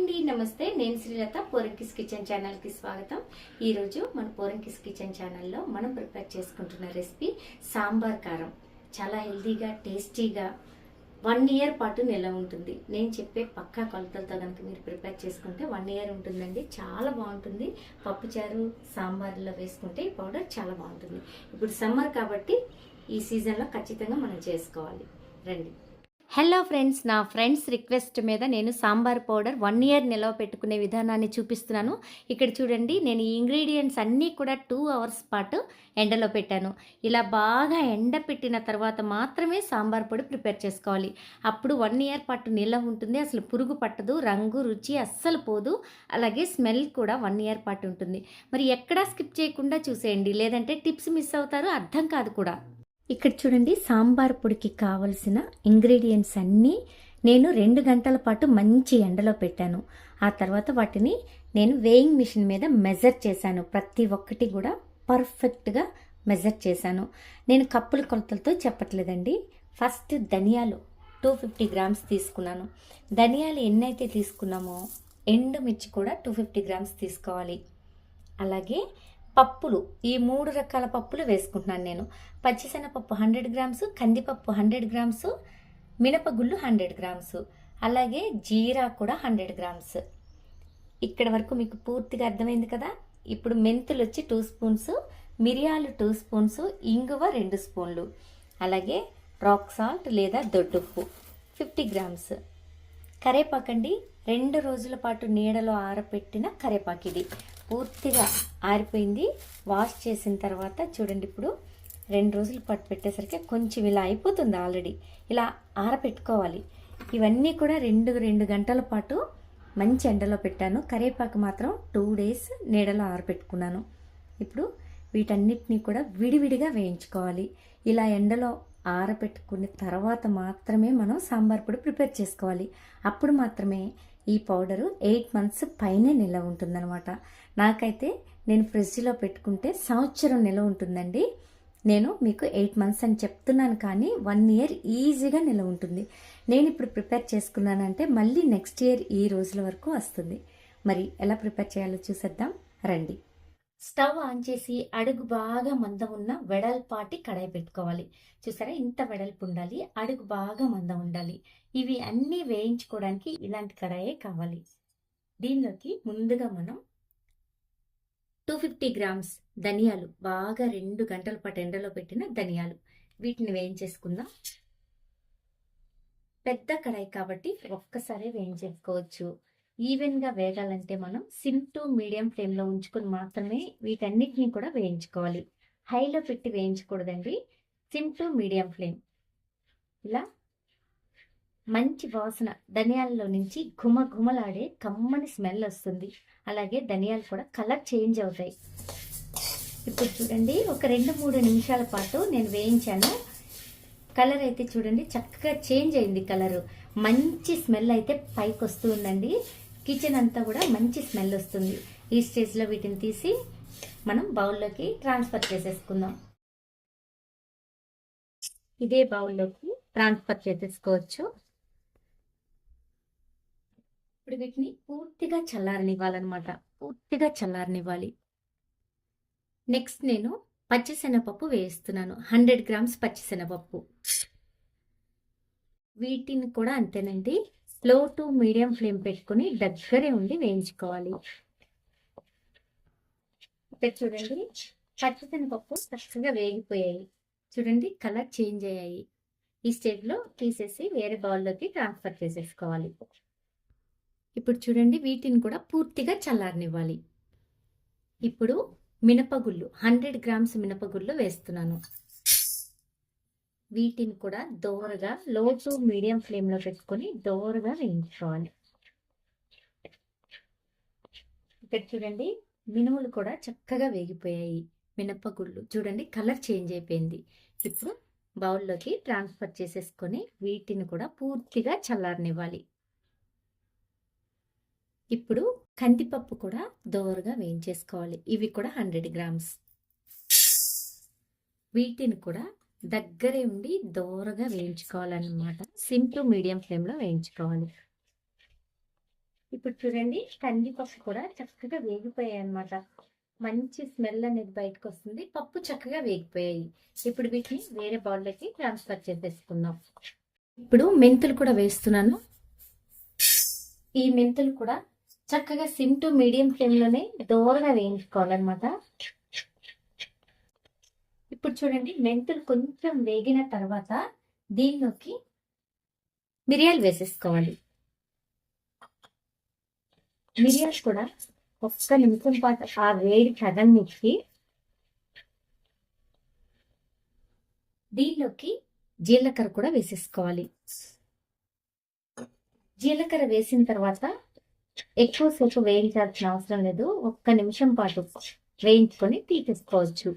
అండి నమస్తే. నేను శ్రీలత పోరంకిస్ కిచెన్ ఛానల్కి స్వాగతం. ఈరోజు మన పోరంకిస్ కిచెన్ ఛానల్లో మనం ప్రిపేర్ చేసుకుంటున్న రెసిపీ సాంబార్ కారం. చాలా హెల్దీగా టేస్టీగా వన్ ఇయర్ పాటు నిల్వ ఉంటుంది. నేను చెప్పే పక్కా కొలతలతో కనుక మీరు ప్రిపేర్ చేసుకుంటే వన్ ఇయర్ ఉంటుందండి. చాలా బాగుంటుంది. పప్పుచారు సాంబార్లో వేసుకుంటే ఈ పౌడర్ చాలా బాగుంటుంది. ఇప్పుడు సమ్మర్ కాబట్టి ఈ సీజన్లో ఖచ్చితంగా మనం చేసుకోవాలి. రండి. హలో ఫ్రెండ్స్ నా ఫ్రెండ్స్ రిక్వెస్ట్ మీద నేను సాంబార్ పౌడర్ వన్ ఇయర్ నిల్వ పెట్టుకునే విధానాన్ని చూపిస్తున్నాను. ఇక్కడ చూడండి నేను ఈ ఇంగ్రీడియంట్స్ అన్నీ కూడా టూ అవర్స్ పాటు ఎండలో పెట్టాను. ఇలా బాగా ఎండ పెట్టిన తర్వాత మాత్రమే సాంబార్ పొడి ప్రిపేర్ చేసుకోవాలి. అప్పుడు వన్ ఇయర్ పాటు నిల్వ ఉంటుంది అసలు పురుగు పట్టదు రంగు రుచి అస్సలు పోదు అలాగే స్మెల్ కూడా వన్ ఇయర్ పాటు ఉంటుంది. మరి ఎక్కడా స్కిప్ చేయకుండా చూసేయండి లేదంటే టిప్స్ మిస్ అవుతారు అర్థం కాదు కూడా. ఇక్కడ చూడండి సాంబార్ పొడికి కావలసిన ఇంగ్రీడియంట్స్ అన్నీ నేను రెండు గంటల పాటు మంచి ఎండలో పెట్టాను. ఆ తర్వాత వాటిని నేను వేయింగ్ మిషన్ మీద మెజర్ చేశాను. ప్రతి ఒక్కటి కూడా పర్ఫెక్ట్గా మెజర్ చేశాను. నేను కప్పుల కొలతలతో చెప్పట్లేదండి. ఫస్ట్ ధనియాలు టూ ఫిఫ్టీ గ్రామ్స్ తీసుకున్నాను. ధనియాలు ఎన్నైతే తీసుకున్నామో ఎండుమిర్చి కూడా టూ ఫిఫ్టీ గ్రామ్స్ తీసుకోవాలి. అలాగే పప్పులు ఈ మూడు రకాల పప్పులు వేసుకుంటున్నాను నేను. పచ్చిశనగపప్పు హండ్రెడ్ గ్రామ్స్ కందిపప్పు హండ్రెడ్ గ్రామ్స్ మినపగుళ్ళు హండ్రెడ్ గ్రామ్స్ అలాగే జీరా కూడా హండ్రెడ్ గ్రామ్స్. ఇక్కడ వరకు మీకు పూర్తిగా అర్థమైంది కదా? ఇప్పుడు మెంతులు వచ్చి టూ స్పూన్స్ మిరియాలు టూ స్పూన్స్ ఇంగువ రెండు స్పూన్లు అలాగే రాక్ సాల్ట్ లేదా దొడ్డుప్పు ఫిఫ్టీ గ్రామ్స్. కరేపాకండి రెండు రోజుల పాటు నీడలో ఆరపెట్టిన కరేపాకు ఇది పూర్తిగా ఆరిపోయింది. వాష్ చేసిన తర్వాత చూడండి ఇప్పుడు రెండు రోజుల పాటు పెట్టేసరికి కొంచెం ఇలా అయిపోతుంది ఆల్రెడీ. ఇలా ఆరపెట్టుకోవాలి. ఇవన్నీ కూడా రెండు రెండు గంటల పాటు మంచి ఎండలో పెట్టాను. కరేపాకు మాత్రం టూ డేస్ నీడలో ఆరపెట్టుకున్నాను. ఇప్పుడు వీటన్నిటినీ కూడా విడివిడిగా వేయించుకోవాలి. ఇలా ఎండలో ఆరబెట్టుకున్న తర్వాత మాత్రమే మనం సాంబార్ పొడి ప్రిపేర్ చేసుకోవాలి. అప్పుడు మాత్రమే ఈ పౌడరు ఎయిట్ మంత్స్ పైనే నిల్వ ఉంటుందన్నమాట. నాకైతే నేను ఫ్రిడ్జ్లో పెట్టుకుంటే సంవత్సరం నిల్వ ఉంటుందండి. నేను మీకు ఎయిట్ మంత్స్ అని చెప్తున్నాను కానీ వన్ ఇయర్ ఈజీగా నిల్వ ఉంటుంది. నేను ఇప్పుడు ప్రిపేర్ చేసుకున్నానంటే మళ్ళీ నెక్స్ట్ ఇయర్ ఈ రోజుల వరకు వస్తుంది. మరి ఎలా ప్రిపేర్ చేయాలో చూసేద్దాం. రండి. స్టవ్ ఆన్ చేసి అడుగు బాగా మందం ఉన్న వెడల్పాటి కడాయి పెట్టుకోవాలి. చూసారా? ఇంత వెడల్పు ఉండాలి. అడుగు బాగా మందం ఉండాలి. ఇవి అన్నీ వేయించుకోవడానికి ఇలాంటి కడాయే కావాలి. దీనిలోకి ముందుగా మనం టూ ఫిఫ్టీ గ్రామ్స్ ధనియాలు బాగా రెండు గంటల పాటు ఎండలో పెట్టిన ధనియాలు. వీటిని వేయించేసుకుందాం. పెద్ద కడాయి కాబట్టి ఒక్కసారి వేయించేసుకోవచ్చు. ఈవెన్గా వేగాలంటే మనం సిమ్ టు మీడియం ఫ్లేమ్లో ఉంచుకొని మాత్రమే వీటన్నిటిని కూడా వేయించుకోవాలి. హైలో పెట్టి వేయించకూడదండి. Sim to medium flame. ఇలా మంచి వాసన ధనియాలలో నుంచి ఘుమ ఘుమలాడే కమ్మని స్మెల్ వస్తుంది. అలాగే ధనియాలు కూడా కలర్ చేంజ్ అవుతాయి. ఇప్పుడు చూడండి ఒక రెండు మూడు నిమిషాల పాటు నేను వేయించాను. కలర్ అయితే చూడండి చక్కగా చేంజ్ అయింది కలరు. మంచి స్మెల్ అయితే పైకి వస్తూ ఉందండి. కిచెన్ అంతా కూడా మంచి స్మెల్ వస్తుంది. ఈ స్టేజ్లో వీటిని తీసి మనం బౌల్లోకి ట్రాన్స్ఫర్ చేసేసుకుందాం. ఇదే బౌల్లోకి ట్రాన్స్ఫర్ చేసేసుకోవచ్చు. ఇప్పుడు వీటిని పూర్తిగా చల్లారనివ్వాలన్నమాట. పూర్తిగా చల్లారనివ్వాలి. నెక్స్ట్ నేను పచ్చిశనగపప్పు వేస్తున్నాను. హండ్రెడ్ గ్రామ్స్ పచ్చిశనగపప్పు. వీటిని కూడా అంతేనండి. లో టు మీడియం ఫ్లేమ్ పెట్టుకుని దగ్గరే ఉండి వేయించుకోవాలి. ఇక్కడ చూడండి పచ్చిశనగపప్పు చక్కగా వేగిపోయాయి. చూడండి కలర్ చేంజ్ అయ్యాయి. ఈ స్టేజ్లో తీసేసి వేరే బౌల్లోకి ట్రాన్స్ఫర్ చేసేసుకోవాలి. ఇప్పుడు చూడండి వీటిని కూడా పూర్తిగా చల్లారనివ్వాలి. ఇప్పుడు మినపగుళ్ళు హండ్రెడ్ గ్రామ్స్ మినపగుళ్ళు వేస్తున్నాను. వీటిని కూడా దోరగా లో టు మీడియం ఫ్లేమ్లో పెట్టుకొని దోరగా వేయించుకోవాలి. ఇక్కడ చూడండి మినుములు కూడా చక్కగా వేగిపోయాయి. మినపగుళ్ళు. చూడండి కలర్ చేంజ్ అయిపోయింది. ఇప్పుడు బౌల్లోకి ట్రాన్స్ఫర్ చేసేసుకొని వీటిని కూడా పూర్తిగా చల్లారనివ్వాలి. ఇప్పుడు కందిపప్పు కూడా దోరగా వేయించేసుకోవాలి. ఇవి కూడా హండ్రెడ్ గ్రామ్స్ వీటిని కూడా దగ్గరే ఉండి దోరగా వేయించుకోవాలన్నమాట. సిమ్ టు మీడియం ఫ్లేమ్లో వేయించుకోవాలి. ఇప్పుడు చూడండి కందిపప్పు కూడా చక్కగా వేగిపోయాయి అన్నమాట మంచి స్మెల్ అనేది బయటకు వస్తుంది పప్పు చక్కగా వేగిపోయాయి. ఇప్పుడు వీటిని వేరే బౌల్లోకి ట్రాన్స్ఫర్ చేసేసుకుందాం. ఇప్పుడు మెంతులు కూడా వేస్తున్నాను. ఈ మెంతులు కూడా చక్కగా సిమ్ టు మీడియం ఫ్లేమ్లోనే దోరగా వేయించుకోవాలన్నమాట. ఇప్పుడు చూడండి మెంతులు కొంచెం వేగిన తర్వాత దీనిలోకి మిరియాలు వేసేసుకోవాలి. మిరియాలు కూడా ఒక్క నిమిషం పాటు ఆ వేడి కదన్నిచ్చి దీనిలోకి జీలకర్ర కూడా వేసేసుకోవాలి. జీలకర్ర వేసిన తర్వాత ఎక్కువసేపు వేయించాల్సిన అవసరం లేదు. ఒక్క నిమిషం పాటు వేయించుకొని తీసేసుకోవచ్చు.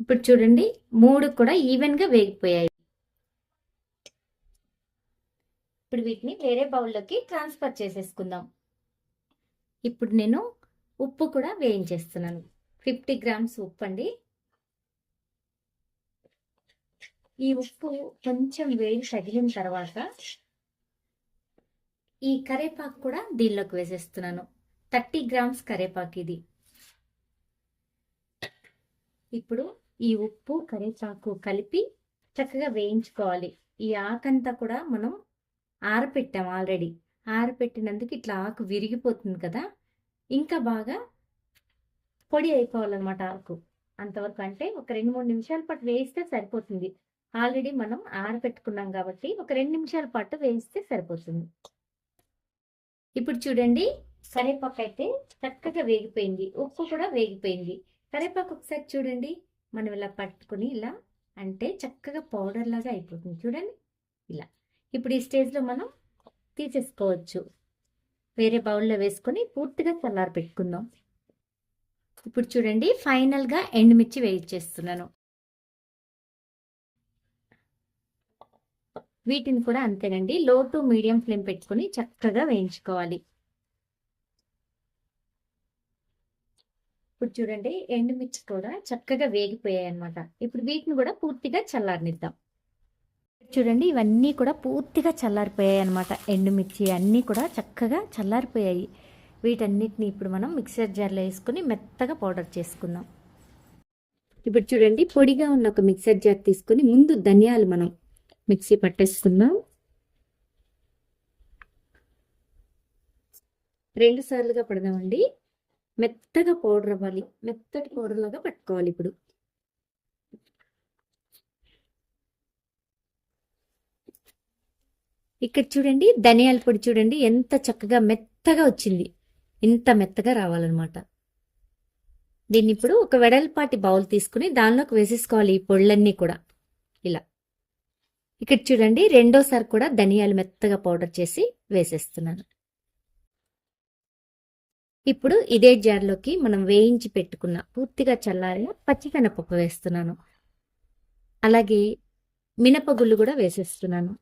ఇప్పుడు చూడండి మూడు కూడా ఈవెన్గా వేగిపోయాయి. ఇప్పుడు వీటిని వేరే బౌల్లోకి ట్రాన్స్ఫర్ చేసేసుకుందాం. ఇప్పుడు నేను ఉప్పు కూడా వేయించేస్తున్నాను. ఫిఫ్టీ గ్రామ్స్ ఉప్పు అండి. ఈ ఉప్పు కొంచెం వేడి తగిలిన తర్వాత ఈ కరేపాకు కూడా దీనిలోకి వేసేస్తున్నాను. థర్టీ గ్రామ్స్ కరేపాకు ఇది. ఇప్పుడు ఈ ఉప్పు కరివేపాకు కలిపి చక్కగా వేయించుకోవాలి. ఈ ఆకంతా కూడా మనం ఆరపెట్టాం ఆల్రెడీ. ఆరపెట్టినందుకు ఇట్లా ఆకు విరిగిపోతుంది కదా? ఇంకా బాగా పొడి అయిపోవాలన్నమాట ఆకు. అంతవరకు అంటే ఒక రెండు మూడు నిమిషాల పాటు వేయిస్తే సరిపోతుంది. ఆల్రెడీ మనం ఆరపెట్టుకున్నాం కాబట్టి ఒక రెండు నిమిషాల పాటు వేయిస్తే సరిపోతుంది. ఇప్పుడు చూడండి కరేపాకు అయితే చక్కగా వేగిపోయింది. ఉప్పు కూడా వేగిపోయింది. కరివేపాకు ఒకసారి చూడండి. మనం ఇలా పట్టుకుని ఇలా అంటే చక్కగా పౌడర్ లాగా అయిపోతుంది. చూడండి ఇలా. ఇప్పుడు ఈ స్టేజ్లో మనం తీసేసుకోవచ్చు. వేరే బౌల్లో వేసుకొని పూర్తిగా చల్లారి పెట్టుకుందాం. ఇప్పుడు చూడండి ఫైనల్గా ఎండుమిర్చి వేయించేస్తున్నాను. వీటిని కూడా అంతేనండి లో టు మీడియం ఫ్లేమ్ పెట్టుకొని చక్కగా వేయించుకోవాలి. ఇప్పుడు చూడండి ఎండుమిర్చి కూడా చక్కగా వేగిపోయాయి అనమాట ఇప్పుడు వీటిని కూడా పూర్తిగా చల్లారనిద్దాం. చూడండి ఇవన్నీ కూడా పూర్తిగా చల్లారిపోయాయి అనమాట ఎండుమిర్చి అన్నీ కూడా చక్కగా చల్లారిపోయాయి. వీటన్నిటిని ఇప్పుడు మనం మిక్సర్ జార్లో వేసుకుని మెత్తగా పౌడర్ చేసుకుందాం. ఇప్పుడు చూడండి పొడిగా ఉన్న ఒక మిక్సర్ జార్ తీసుకొని ముందు ధనియాలు మనం మిక్సీ పట్టేసుకుందాం. రెండు సార్లుగా పడదామండి. మెత్తగా పౌడర్ అవ్వాలి. మెత్తటి పౌడర్ లాగా పట్టుకోవాలి ఇప్పుడు. ఇక్కడ చూడండి ధనియాల పొడి చూడండి ఎంత చక్కగా మెత్తగా వచ్చింది. ఇంత మెత్తగా రావాలన్నమాట. దీన్ని ఇప్పుడు ఒక వెడల్పాటి బౌల్ తీసుకుని దానిలోకి వేసేసుకోవాలి ఈ పొళ్ళన్నీ కూడా. ఇలా. ఇక్కడ చూడండి రెండోసారి కూడా ధనియాలు మెత్తగా పౌడర్ చేసి వేసేస్తున్నాను. ఇప్పుడు ఇదే జార్లోకి మనం వేయించి పెట్టుకున్న పూర్తిగా చల్లారిన పచ్చిశనగపప్పు వేస్తున్నాను. అలాగే మినపగుళ్ళు కూడా వేసేస్తున్నాను.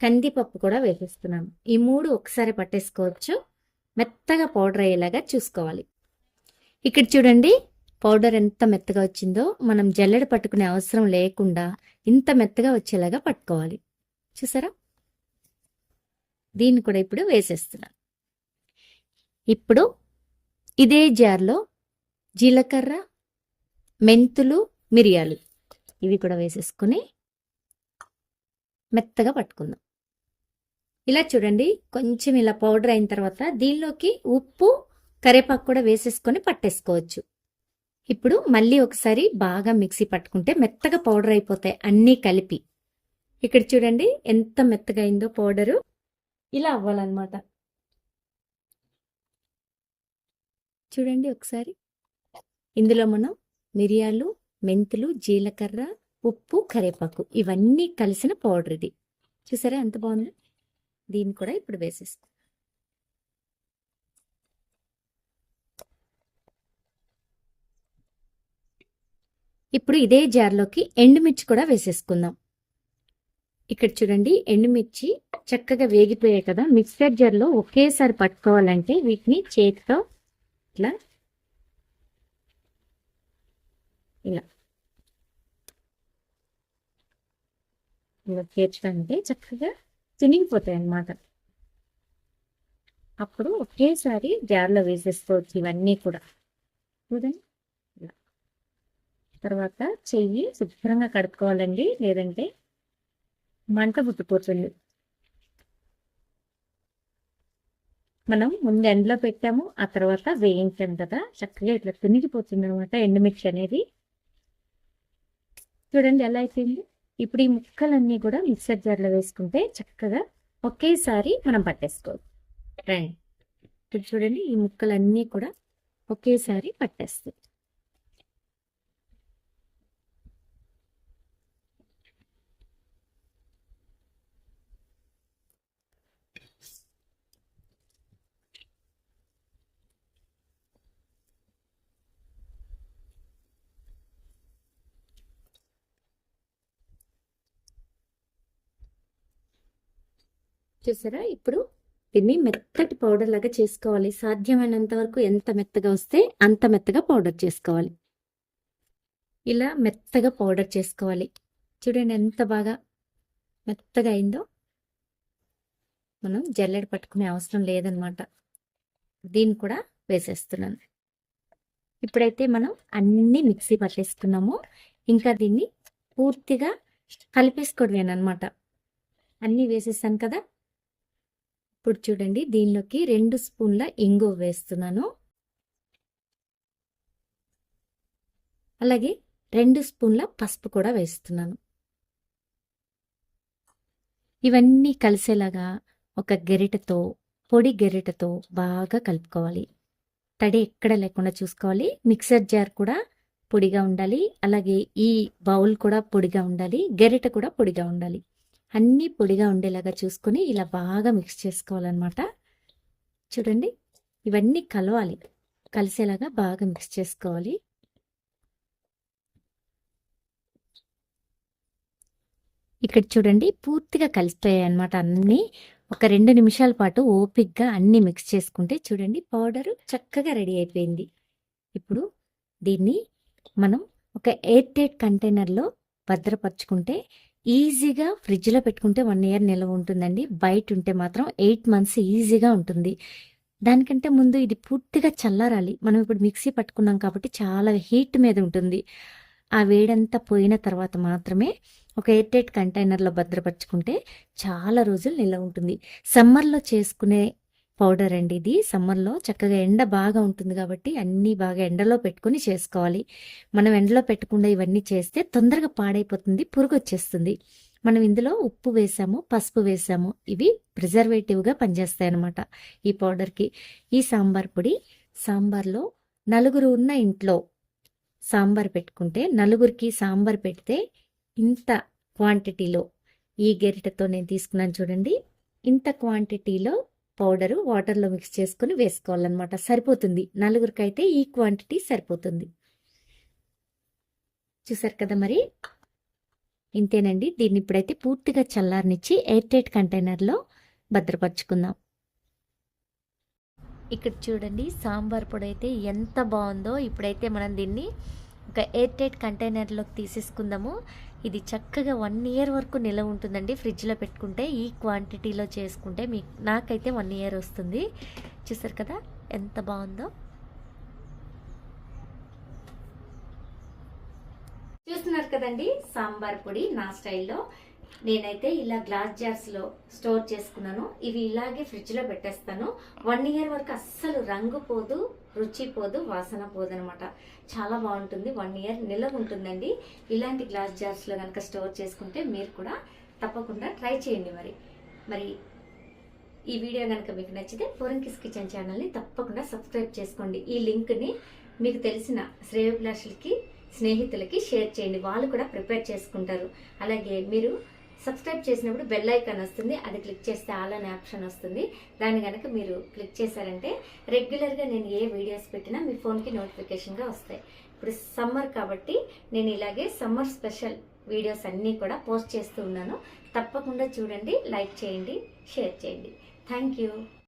కందిపప్పు కూడా వేసేస్తున్నాను. ఈ మూడు ఒకసారి పట్టేసుకోవచ్చు. మెత్తగా పౌడర్ అయ్యేలాగా చూసుకోవాలి. ఇక్కడ చూడండి పౌడర్ ఎంత మెత్తగా వచ్చిందో. మనం జల్లెడ పట్టుకునే అవసరం లేకుండా ఇంత మెత్తగా వచ్చేలాగా పట్టుకోవాలి. చూసారా? దీన్ని కూడా ఇప్పుడు వేసేస్తున్నాను ఇప్పుడు ఇదే జార్లో జీలకర్ర మెంతులు మిరియాలు ఇవి కూడా వేసేసుకుని మెత్తగా పట్టుకుందాం. ఇలా చూడండి కొంచెం ఇలా పౌడర్ అయిన తర్వాత దీనిలోకి ఉప్పు కరేపాకు కూడా వేసేసుకొని పట్టేసుకోవచ్చు. ఇప్పుడు మళ్ళీ ఒకసారి బాగా మిక్సీ పట్టుకుంటే మెత్తగా పౌడర్ అయిపోతాయి అన్నీ కలిపి. ఇక్కడ చూడండి ఎంత మెత్తగా అయిందో పౌడరు ఇలా అవ్వాలన్నమాట. చూడండి ఒకసారి. ఇందులో మనం మిరియాలు మెంతులు జీలకర్ర ఉప్పు కరేపాకు ఇవన్నీ కలిసిన పౌడర్ ఇది. చూసారా ఎంత బాగుంది? దీన్ని కూడా ఇప్పుడు వేసేస్తాం. ఇప్పుడు ఇదే జార్లోకి ఎండుమిర్చి కూడా వేసేసుకుందాం. ఇక్కడ చూడండి ఎండుమిర్చి చక్కగా వేగిపోయాయి కదా. మిక్సర్ జార్లో ఒకేసారి పట్టుకోవాలంటే వీటిని చేతితో ఇట్లా ఇలా ఇలా చేర్చడానికి చక్కగా తినిగిపోతాయి అన్నమాట. అప్పుడు ఒకేసారి జార్లో వేసేసుకోవచ్చు ఇవన్నీ కూడా. చూడండి. ఇలా. తర్వాత చెయ్యి శుభ్రంగా కడుక్కోవాలండి. లేదంటే మంట పుట్టిపోతుంది మనం ముందు ఎండలో పెట్టాము ఆ తర్వాత వేయించాం కదా చక్కగా ఇట్లా తినిగిపోతుంది అనమాట ఎండుమిర్చి అనేది. చూడండి ఎలా అయిపోయింది. ఇప్పుడు ఈ ముక్కలన్నీ కూడా మిక్సర్ జార్లో వేసుకుంటే చక్కగా ఒకేసారి మనం పట్టేసుకోవచ్చు రండి. ఇప్పుడు చూడండి ఈ ముక్కలన్నీ కూడా ఒకేసారి పట్టేస్తాయి. చూసారా? ఇప్పుడు దీన్ని మెత్తటి పౌడర్ లాగా చేసుకోవాలి. సాధ్యమైనంత వరకు ఎంత మెత్తగా వస్తే అంత మెత్తగా పౌడర్ చేసుకోవాలి. ఇలా మెత్తగా పౌడర్ చేసుకోవాలి. చూడండి ఎంత బాగా మెత్తగా అయిందో. మనం జల్లెడ పట్టుకునే అవసరం లేదనమాట దీన్ని కూడా వేసేస్తున్నాను. ఇప్పుడైతే మనం అన్ని మిక్సీ పట్టేసుకున్నాము. ఇంకా దీన్ని పూర్తిగా కలిపేసుకోవడమేనమాట అన్నీ వేసేసాను కదా. ఇప్పుడు చూడండి దీనిలోకి రెండు స్పూన్ల ఇంగు వేస్తున్నాను. అలాగే రెండు స్పూన్ల పసుపు కూడా వేస్తున్నాను. ఇవన్నీ కలిసేలాగా ఒక గెరిటతో పొడి గెరిటతో బాగా కలుపుకోవాలి. తడి ఎక్కడ లేకుండా చూసుకోవాలి. మిక్సర్ జార్ కూడా పొడిగా ఉండాలి. అలాగే ఈ బౌల్ కూడా పొడిగా ఉండాలి. గెరిట కూడా పొడిగా ఉండాలి. అన్నీ పొడిగా ఉండేలాగా చూసుకొని ఇలా బాగా మిక్స్ చేసుకోవాలన్నమాట. చూడండి ఇవన్నీ కలవాలి. కలిసేలాగా బాగా మిక్స్ చేసుకోవాలి. ఇక్కడ చూడండి పూర్తిగా కలిసిపోయాయి అన్నమాట అన్నీ. ఒక రెండు నిమిషాల పాటు ఓపిక్గా అన్నీ మిక్స్ చేసుకుంటే చూడండి పౌడర్ చక్కగా రెడీ అయిపోయింది. ఇప్పుడు దీన్ని మనం ఒక ఎయిర్ టైట్ కంటైనర్లో భద్రపరుచుకుంటే ఈజీగా ఫ్రిడ్జ్లో పెట్టుకుంటే వన్ ఇయర్ నిల్వ ఉంటుందండి. బయట ఉంటే మాత్రం ఎయిట్ మంత్స్ ఈజీగా ఉంటుంది. దానికంటే ముందు ఇది పూర్తిగా చల్లారాలి. మనం ఇప్పుడు మిక్సీ పట్టుకున్నాం కాబట్టి చాలా హీట్ మీద ఉంటుంది. ఆ వేడంతా పోయిన తర్వాత మాత్రమే ఒక ఎయిర్ టైట్ కంటైనర్లో భద్రపరుచుకుంటే చాలా రోజులు నిల్వ ఉంటుంది. సమ్మర్లో చేసుకునే పౌడర్ అండి ఇది. సమ్మర్లో చక్కగా ఎండ బాగా ఉంటుంది కాబట్టి అన్నీ బాగా ఎండలో పెట్టుకుని చేసుకోవాలి. మనం ఎండలో పెట్టకుండా ఇవన్నీ చేస్తే తొందరగా పాడైపోతుంది పురుగు వచ్చేస్తుంది మనం ఇందులో ఉప్పు వేసాము పసుపు వేసాము ఇవి ప్రిజర్వేటివ్గా పనిచేస్తాయి అన్నమాట ఈ పౌడర్కి. ఈ సాంబార్ పొడి సాంబార్లో నలుగురు ఉన్న ఇంట్లో సాంబార్ పెట్టుకుంటే నలుగురికి సాంబార్ పెడితే ఇంత క్వాంటిటీలో ఈ గెరిటతో నేను తీసుకున్నాను చూడండి. ఇంత క్వాంటిటీలో పౌడరు వాటర్లో మిక్స్ చేసుకుని వేసుకోవాలన్నమాట. సరిపోతుంది. నలుగురికైతే ఈ క్వాంటిటీ సరిపోతుంది. చూసారు కదా మరి? ఇంతేనండి. దీన్ని ఇప్పుడైతే పూర్తిగా చల్లారనిచ్చి ఎయిర్ టైట్ కంటైనర్లో భద్రపరుచుకుందాం. ఇక్కడ చూడండి సాంబార్ పొడి అయితే ఎంత బాగుందో. ఇప్పుడైతే మనం దీన్ని ఒక ఎయిర్ టైట్ కంటైనర్లోకి తీసేసుకుందాము. ఇది చక్కగా వన్ ఇయర్ వరకు నిలవ ఉంటుందండి. ఫ్రిడ్జ్లో పెట్టుకుంటే ఈ క్వాంటిటీలో చేసుకుంటే మీ నాకైతే వన్ ఇయర్ వస్తుంది. చూసారు కదా ఎంత బాగుందో. చూస్తున్నారు కదండి సాంబార్ పొడి నా స్టైల్లో. నేనైతే ఇలా గ్లాస్ జార్స్లో స్టోర్ చేసుకున్నాను. ఇవి ఇలాగే ఫ్రిడ్జ్లో పెట్టేస్తాను. వన్ ఇయర్ వరకు అస్సలు రంగు పోదు. రుచి పోదు వాసన పోదు అనమాట చాలా బాగుంటుంది వన్ ఇయర్ నిల్వ ఉంటుందండి. ఇలాంటి గ్లాస్ జార్స్లో కనుక స్టోర్ చేసుకుంటే మీరు కూడా తప్పకుండా ట్రై చేయండి మరి. మరి ఈ వీడియో కనుక మీకు నచ్చితే కిస్ కిచెన్ ఛానల్ని తప్పకుండా సబ్స్క్రైబ్ చేసుకోండి. ఈ లింక్ని మీకు తెలిసిన శ్రేయోభిలాషులకి స్నేహితులకి షేర్ చేయండి. వాళ్ళు కూడా ప్రిపేర్ చేసుకుంటారు. అలాగే మీరు సబ్స్క్రైబ్ చేసినప్పుడు బెల్ ఐకాన్ వస్తుంది అది క్లిక్ చేస్తే ఆల్ అనే ఆప్షన్ వస్తుంది. దాన్ని కనుక మీరు క్లిక్ చేశారంటే రెగ్యులర్గా నేను ఏ వీడియోస్ పెట్టినా మీ ఫోన్కి నోటిఫికేషన్గా వస్తాయి. ఇప్పుడు సమ్మర్ కాబట్టి నేను ఇలాగే సమ్మర్ స్పెషల్ వీడియోస్ అన్నీ కూడా పోస్ట్ చేస్తూ ఉన్నాను. తప్పకుండా చూడండి లైక్ చేయండి షేర్ చేయండి. Thank you.